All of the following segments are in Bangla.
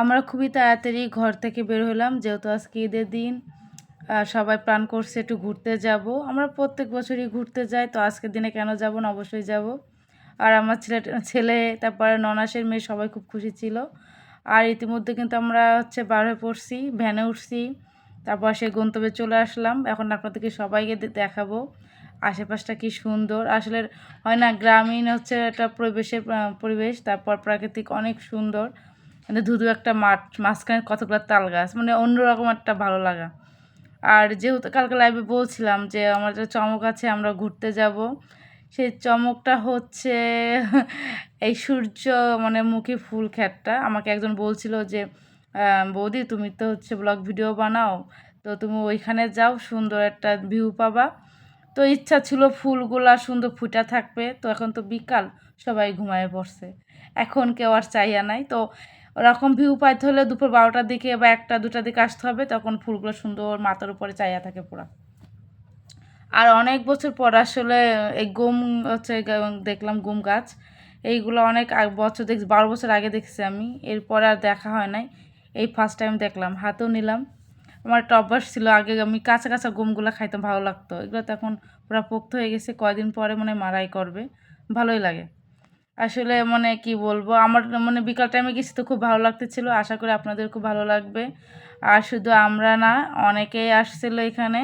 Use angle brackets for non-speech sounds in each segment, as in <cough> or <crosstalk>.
আমরা খুবই তাড়াতাড়ি ঘর থেকে বের হলাম, যেহেতু আজকে ঈদের দিন সবাই প্ল্যান করছে একটু ঘুরতে যাব। আমরা প্রত্যেক বছরই ঘুরতে যাই, তো আজকের দিনে কেন যাব না অবশ্যই যাব। আর আমার ছেলে ছেলে, তারপরে ননাসের মেয়ে সবাই খুব খুশি ছিল। আর ইতিমধ্যে কিন্তু আমরা হচ্ছে বার হয়ে পড়ছি, ভ্যানে উঠছি, তারপর সেই গন্তব্যে চলে আসলাম। এখন আপনাদেরকে সবাইকে দেখাবো, আশেপাশটা কি সুন্দর। আসলে হয় না, গ্রামীণ হচ্ছে একটা পরিবেশের পরিবেশ, তারপর প্রাকৃতিক অনেক সুন্দর। কিন্তু ধুধু একটা মাঠ মাঝখানে কতগুলো তাল গাছ মানে অন্যরকম একটা ভালো লাগা। আর যেহেতু কালকে লাইভে বলছিলাম যে, আমার যে চমক আছে, আমরা ঘুরতে যাব। সেই চমকটা হচ্ছে <laughs> এই সূর্য মানে মুখে ফুল খ্যাটটা আমাকে একজন বলছিল যে বৌদি, তুমি তো হচ্ছে ব্লগ ভিডিও বানাও, তো তুমি ওইখানে যাও, সুন্দর একটা ভিউ পাবা। তো ইচ্ছা ছিল ফুলগুলা সুন্দর ফুটা থাকবে। তো এখন তো বিকাল, সবাই ঘুমায় পড়ছে। এখন কেউ আর চাইয়া নাই। তো ওরকম ভিউ পাইতে হলে দুপুর বারোটার দিকে বা একটা, দুটার দিকে আসতে হবে, তখন ফুলগুলো সুন্দর মাথার উপরে চাইয়া থাকে পুরা। আর অনেক বছর পর আসলে এই গম হচ্ছে দেখলাম গম গাছ। এইগুলো অনেক বছর দেখ বারো বছর আগে দেখছি আমি, এরপরে আর দেখা হয় নাই। এই ফার্স্ট টাইম দেখলাম, হাতেও নিলাম। আমার অভ্যাস ছিল, আগে আমি কাঁচা কাঁচা গমগুলো খাইতাম, ভালো লাগতো। এগুলো তো এখন পুরো পোক্ত হয়ে গেছে, কয়দিন পরে মনে মারাই করবে। ভালোই লাগে। আসলে মানে কি বলব? আমার মানে বিকাল টাইমে গেছি তো খুব ভালো লাগতেছিল। আশা করি আপনাদের খুব ভালো লাগবে। আর শুধু আমরা না, অনেকেই আসছিল এখানে।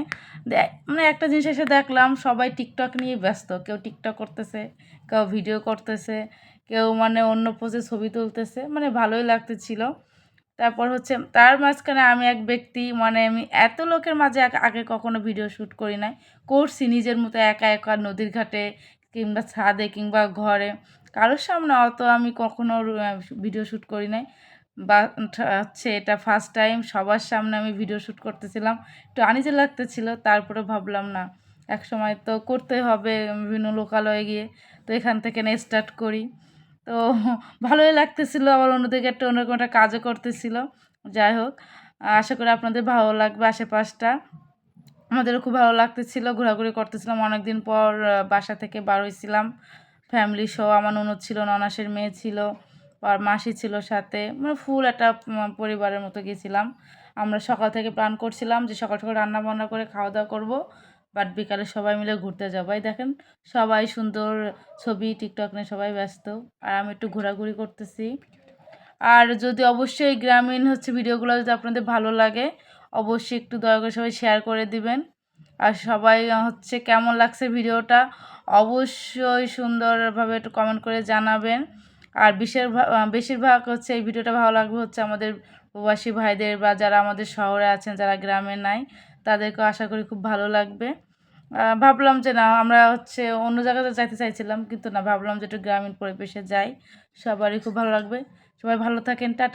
মানে একটা জিনিস এসে দেখলাম, সবাই টিকটক নিয়ে ব্যস্ত। কেউ টিকটক করতেছে, কেউ ভিডিও করতেছে, কেউ মানে অন্য পোজে ছবি তুলতেছে। মানে ভালোই লাগতেছিল। তারপর হচ্ছে, তার মাঝখানে আমি এক ব্যক্তি মানে আমি এত লোকের মাঝে আগে কখনো ভিডিও শ্যুট করি নাই। করছি নিজের মতো একা একা নদীর ঘাটে কিংবা ছাদে কিংবা ঘরে। কারোর সামনে অত আমি কখনো ভিডিও শ্যুট করি নাই। বা হচ্ছে এটা ফার্স্ট টাইম সবার সামনে আমি ভিডিও শ্যুট করতেছিলাম। একটু আনিজে লাগতেছিল, তারপরে ভাবলাম, না এক সময় তো করতে হবে বিভিন্ন লোকালয়ে গিয়ে। তো এখান থেকে না স্টার্ট করি। তো ভালোই লাগতেছিল, আবার অন্যদিকে একটা অন্যরকম একটা কাজও করতেছিল। যাই হোক, আশা করি আপনাদের ভালো লাগবে আশেপাশটা। আমাদেরও খুব ভালো লাগতেছিল, ঘোরাঘুরি করতেছিলাম। অনেক দিন পর বাসা থেকে বার হয়েছিলাম ফ্যামিলি সহ আমার ননদ ছিল, ননাসের মেয়ে ছিল, আর মাসি ছিল সাথে। মানে ফুল একটা পরিবারের মতো গেছিলাম। আমরা সকাল থেকে প্ল্যান করছিলাম যে সকাল সকাল রান্না বান্না করে খাওয়া দাওয়া করব বাট বিকালে সবাই মিলে ঘুরতে যাব। এই দেখেন, সবাই সুন্দর ছবি টিকটক নিয়ে সবাই ব্যস্ত, আর আমি একটু ঘোরাঘুরি করতেছি। আর যদি অবশ্যই গ্রামীণ হচ্ছে ভিডিওগুলো যদি আপনাদের ভালো লাগে, অবশ্যই একটু দয়া করে সবাই শেয়ার করে দিবেন। আর সবাই হচ্ছে কেমন লাগছে ভিডিওটা অবশ্যই সুন্দরভাবে একটু কমেন্ট করে জানাবেন। আর বেশিরভাগ বেশিরভাগ হচ্ছে এই ভিডিওটা ভালো লাগবে হচ্ছে আমাদের প্রবাসী ভাইদের বা যারা আমাদের শহরে আছেন, যারা গ্রামে নাই, তাদেরকেও আশা করি খুব ভালো লাগবে। ভাবলাম যে না, আমরা হচ্ছে অন্য জায়গাতে যাইতে চাইছিলাম, কিন্তু না, ভাবলাম যে একটু গ্রামীণ পরিবেশে যাই, সবারই খুব ভালো লাগবে। সবাই ভালো থাকেন, টাটা।